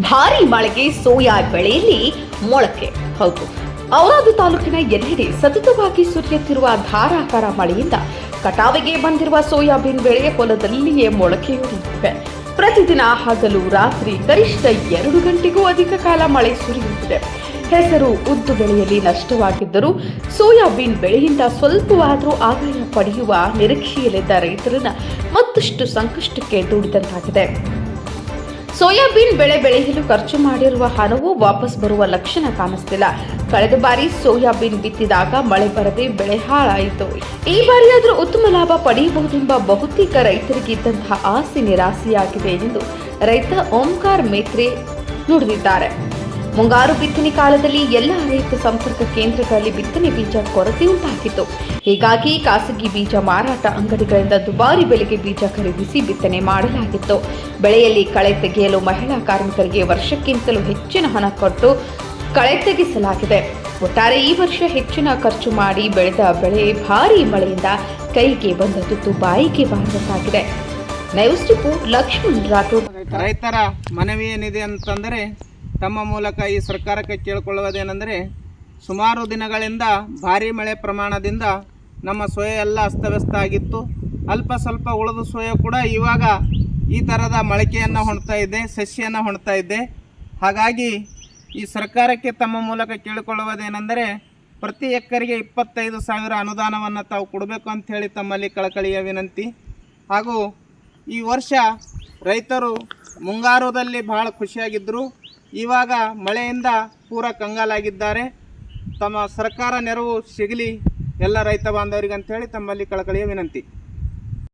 ಭಾರಿ ಮಳೆಗೆ ಸೋಯಾ ಬೆಳೆಯಲ್ಲಿ ಮೊಳಕೆ. ಹೌದು. ಔರಾದು ತಾಲೂಕಿನ ಎಲ್ಲೆಡೆ ಸತತವಾಗಿ ಸುರಿಯುತ್ತಿರುವ ಧಾರಾಕಾರ ಮಳೆಯಿಂದ ಕಟಾವಿಗೆ ಬಂದಿರುವ ಸೋಯಾಬೀನ್ ಬೆಳೆ ಹೊಲದಲ್ಲಿಯೇ ಮೊಳಕೆಯೊಡೆದಿವೆ ಪ್ರತಿದಿನ ಹಗಲು ರಾತ್ರಿ ಗರಿಷ್ಠ ಎರಡು ಗಂಟೆಗೂ ಅಧಿಕ ಕಾಲ ಮಳೆ ಸುರಿಯುತ್ತಿದೆ. ಹೆಸರು ಉದ್ದು ಬೆಳೆಯಲ್ಲಿ ನಷ್ಟವಾಗಿದ್ದರೂ ಸೋಯಾಬೀನ್ ಬೆಳೆಯಿಂದ ಸ್ವಲ್ಪವಾದರೂ ಆದಾಯ ಪಡೆಯುವ ನಿರೀಕ್ಷೆಯಲ್ಲಿದ್ದ ರೈತರನ್ನ ಮತ್ತಷ್ಟು ಸಂಕಷ್ಟಕ್ಕೆ ದೂಡಿದಂತಾಗಿದೆ. ಸೋಯಾಬೀನ್ ಬೆಳೆ ಬೆಳೆಯಲು ಖರ್ಚು ಮಾಡಿರುವ ಹಣವು ವಾಪಸ್ ಬರುವ ಲಕ್ಷಣ ಕಾಣಿಸ್ತಿಲ್ಲ. ಕಳೆದ ಬಾರಿ ಸೋಯಾಬೀನ್ ಬಿತ್ತಿದಾಗ ಮಳೆ ಬರದೆ ಬೆಳೆ ಹಾಳಾಯಿತು. ಈ ಬಾರಿಯಾದರೂ ಉತ್ತಮ ಲಾಭ ಪಡೆಯಬಹುದೆಂಬ ಬಹುತೇಕ ರೈತರಿಗೆ ಇದ್ದಂತಹ ಆಸೆ ನಿರಾಸೆಯಾಗಿದೆ ಎಂದು ರೈತ ಓಂಕಾರ್ ಮೇತ್ರೆ ನುಡಿದಿದ್ದಾರೆ. ಮುಂಗಾರು ಬಿತ್ತನೆ ಕಾಲದಲ್ಲಿ ಎಲ್ಲ ರೈತ ಸಂಪರ್ಕ ಕೇಂದ್ರಗಳಲ್ಲಿ ಬಿತ್ತನೆ ಬೀಜ ಕೊರತೆ ಉಂಟಾಗಿತ್ತು. ಹೀಗಾಗಿ ಖಾಸಗಿ ಬೀಜ ಮಾರಾಟ ಅಂಗಡಿಗಳಿಂದ ದುಬಾರಿ ಬೆಲೆಗೆ ಬೀಜ ಖರೀದಿಸಿ ಬಿತ್ತನೆ ಮಾಡಲಾಗಿತ್ತು. ಬೆಳೆಯಲ್ಲಿ ಕಳೆ ತೆಗೆಯಲು ಮಹಿಳಾ ಕಾರ್ಮಿಕರಿಗೆ ವರ್ಷಕ್ಕಿಂತಲೂ ಹೆಚ್ಚಿನ ಹಣ ಕೊಟ್ಟು ಕಳೆ ತೆಗೆಸಲಾಗಿದೆ. ಒಟ್ಟಾರೆ ಈ ವರ್ಷ ಹೆಚ್ಚಿನ ಖರ್ಚು ಮಾಡಿ ಬೆಳೆದ ಬೆಳೆ ಭಾರೀ ಮಳೆಯಿಂದ ಕೈಗೆ ಬಂದ ತುತ್ತು ಬಾಯಿಗೆ ಬಾರದಂತಾಗಿದೆ ನ್ಯೂಸ್ ಲಕ್ಷ್ಮಣ್ ರಾಠೋಡ್. ರೈತರ ಮನವಿ ಏನಿದೆ ಅಂತಂದರೆ ತಮ್ಮ ಮೂಲಕ ಈ ಸರ್ಕಾರಕ್ಕೆ ಕೇಳಿಕೊಳ್ಳುವುದೇನೆಂದರೆ, ಸುಮಾರು ದಿನಗಳಿಂದ ಭಾರೀ ಮಳೆ ಪ್ರಮಾಣದಿಂದ ನಮ್ಮ ಸೋಯಾ ಎಲ್ಲ ಅಸ್ತವ್ಯಸ್ತ ಆಗಿತ್ತು. ಅಲ್ಪ ಸ್ವಲ್ಪ ಉಳಿದ ಸೋಯಾ ಕೂಡ ಇವಾಗ ಈ ಥರದ ಮೊಳಕೆಯನ್ನು ಹೊಣ್ತಾ ಇದೆ ಸಸಿಯನ್ನು ಹೊಣ್ತಾ ಇದೆ. ಹಾಗಾಗಿ ಈ ಸರ್ಕಾರಕ್ಕೆ ತಮ್ಮ ಮೂಲಕ ಕೇಳಿಕೊಳ್ಳುವುದೇನೆಂದರೆ, ಪ್ರತಿ ಎಕರೆಗೆ ಇಪ್ಪತ್ತೈದು ಸಾವಿರ ಅನುದಾನವನ್ನು ತಾವು ಕೊಡಬೇಕು ಅಂಥೇಳಿ ತಮ್ಮಲ್ಲಿ ಕಳಕಳಿಯ ವಿನಂತಿ. ಹಾಗೂ ಈ ವರ್ಷ ರೈತರು ಮುಂಗಾರುದಲ್ಲಿ ಭಾಳ ಖುಷಿಯಾಗಿದ್ದರು ಇವಾಗ ಮಳೆಯಿಂದ ಪೂರ ಕಂಗಾಲಾಗಿದ್ದಾರೆ. ತಮ್ಮ ಸರ್ಕಾರ ನೆರವು ಸಿಗಲಿ ಎಲ್ಲ ರೈತ ಬಾಂಧವರಿಗೆ ಅಂತೇಳಿ ತಮ್ಮಲ್ಲಿ ಕಳಕಳಿಯ ವಿನಂತಿ.